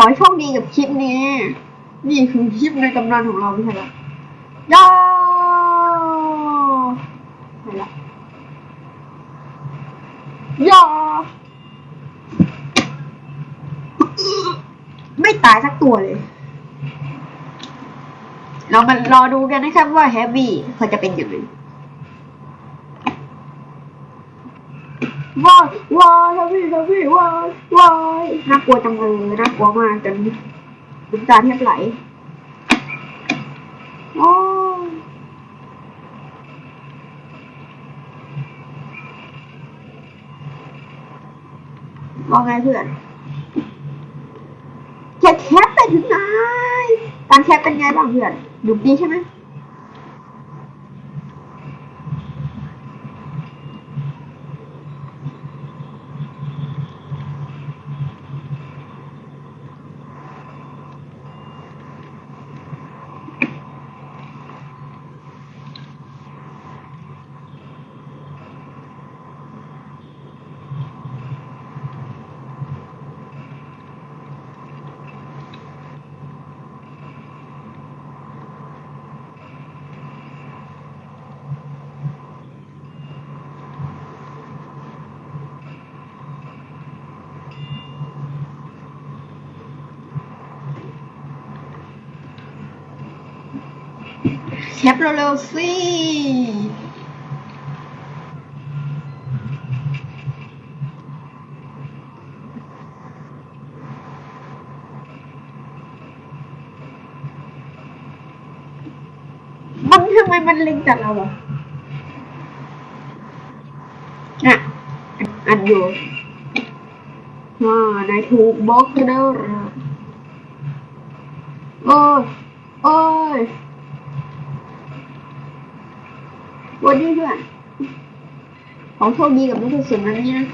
อให้โชคดีกับคลิปนี้ นี่คือคลิปในตำนานของเราไม่ใช่เหรอย่าไปละย่าไม่ตายสักตัวเลย เรามารอดูกันนะครับว่าแฮปปี้เขาจะเป็นยังไง วายวายแฮปปี้แฮปปี้ว้ายวายน่ากลัวจังเลยน่ากลัวมากจนน้ำตาแทบไหลโอ้ว่าไงเพื่อนแคปแคปไปถึงไหนการแคปเป็นไงบ้างเพื่อนดุดีใช่ไหม แคปเร็วๆสิมันทำไมมันเล็งจากเราอะน่ะ อันอยู่อ่านายถูกบล็อกเด้อโอ้ย โอ้ย วันนี้เพื่อนของโชคดีกับนักสุดนั้นนี่นะ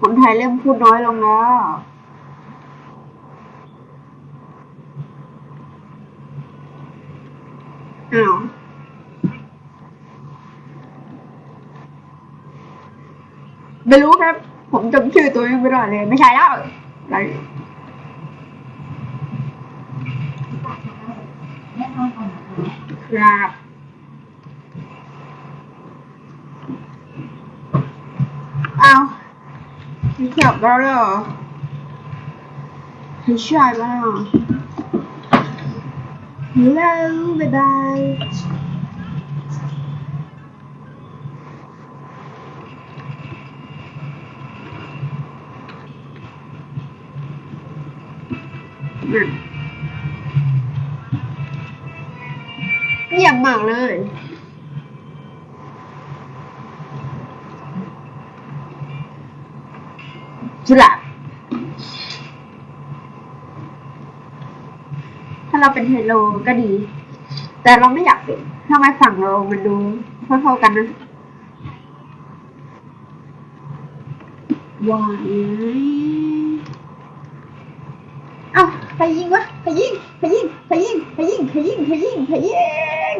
คนไทยเริ่มพูดน้อยลงแล้วอ้าวไม่รู้ครับ ผมจำชื่อตัวเองไม่ได้เลย ไม่ใช่แล้วอะไร ครับเอาพี่ขับแล้วเหรอให้ช่วยบ้างแล้วบ๊ายบาย นั่นเยี่ยมมากเลยจุฬาถ้าเราเป็นเฮโลก็ดี แต่เราไม่อยากเป็นทำไมฝั่งเรามันดูเท่าๆกันนะวายเครยิงวะใครยิงใครยิงใครยิงใครยิงใครยิงใครยิงใครยิง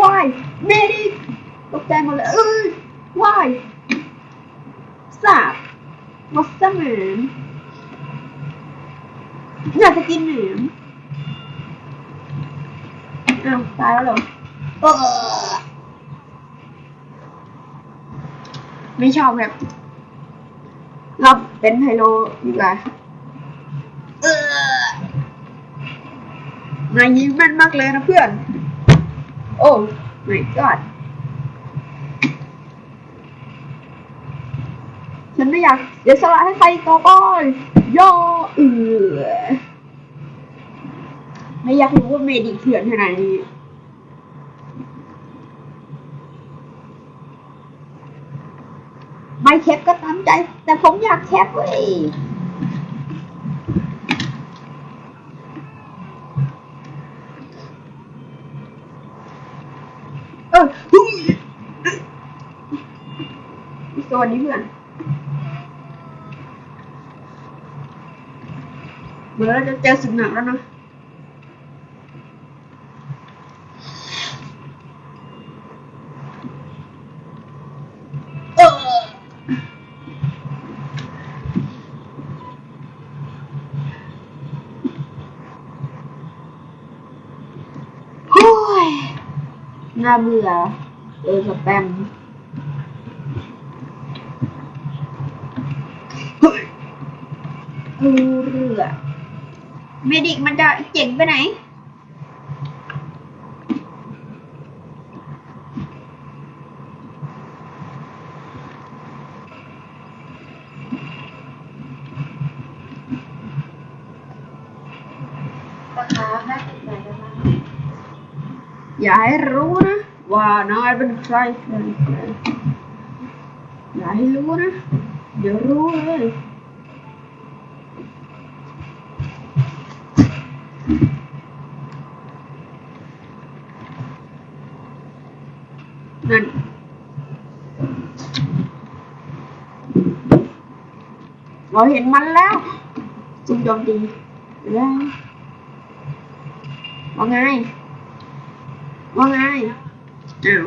วายเมดิตกใจหมดเลยเอ้ยวายสาบวัสมานอยากจะกินหนมอ้าวตายแล้วเหรอเออ ไม่ชอบแบบเราเป็นไฮโลดีกว่าเออนายยิ้มแม่นมากเลยนะเพื่อน โอ้ my god ฉันไม่อยากเดี๋ยวสละให้ใครต่อไปย่อเอือไม่อยากรู้ว่าเมดิเถื่อนขนาดนี้ ไม่แคปก็ตามใจ แต่ผมอยากแคปเว้ยเออหุ้ยสวัสดีเพื่อนเดี๋ยวเราจะเจอสึกหนักแล้วนะ น่าเบื่อเออสแปมเฮ้ยเออเรือเมดิกมันจะเจ๋งไปไหน ราคาได้ติดไหนกันบ้าง อย่าให้รู้นะว่านายเป็น วรู้เลยนั่น เราเห็นมันแล้วซุ่มโจมตีแล้วว่าไง ว่าไง อ้าว อย่าให้รู้เนาะเดี๋ยว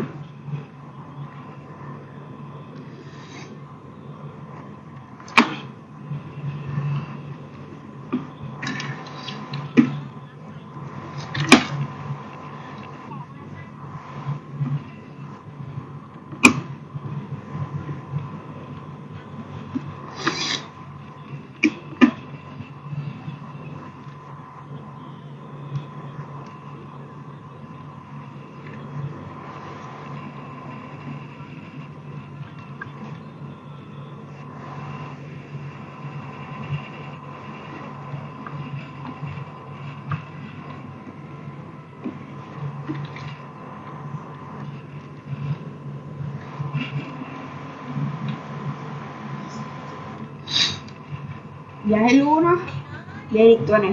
อีกตัวไหน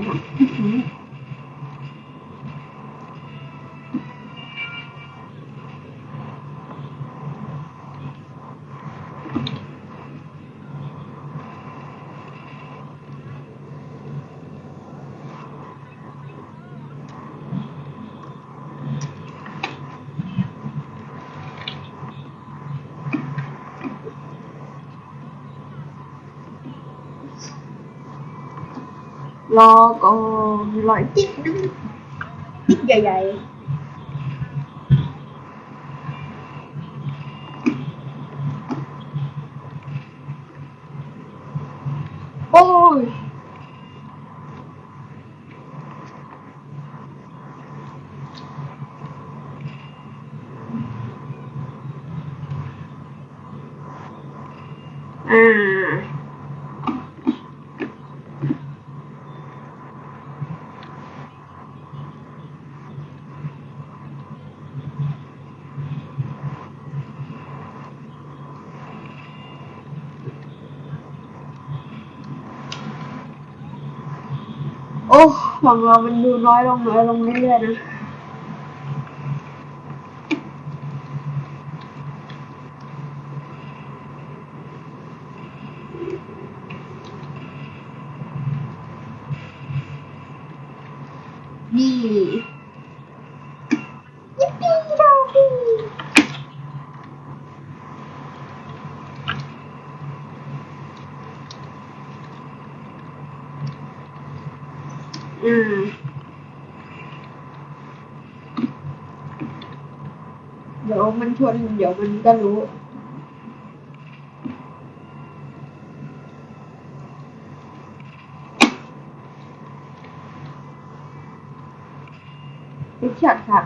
ค่ะรอก่อนรออีกจิ๊กนึงจิ๊กใหญ่ๆ โอ้ยอ่าโอ้ของเรามันดูน้อยลงน้อยลงเรื่อยๆนะนี่ยิปปี้ดอปี้ อืมเดี๋ยวมันชวนเดี๋ยวมันก็รู้พิชช็อตค่ะ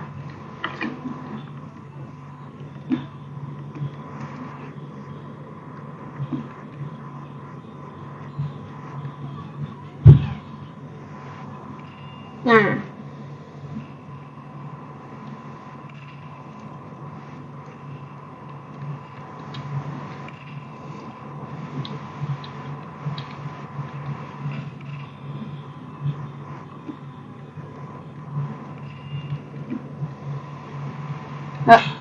เออ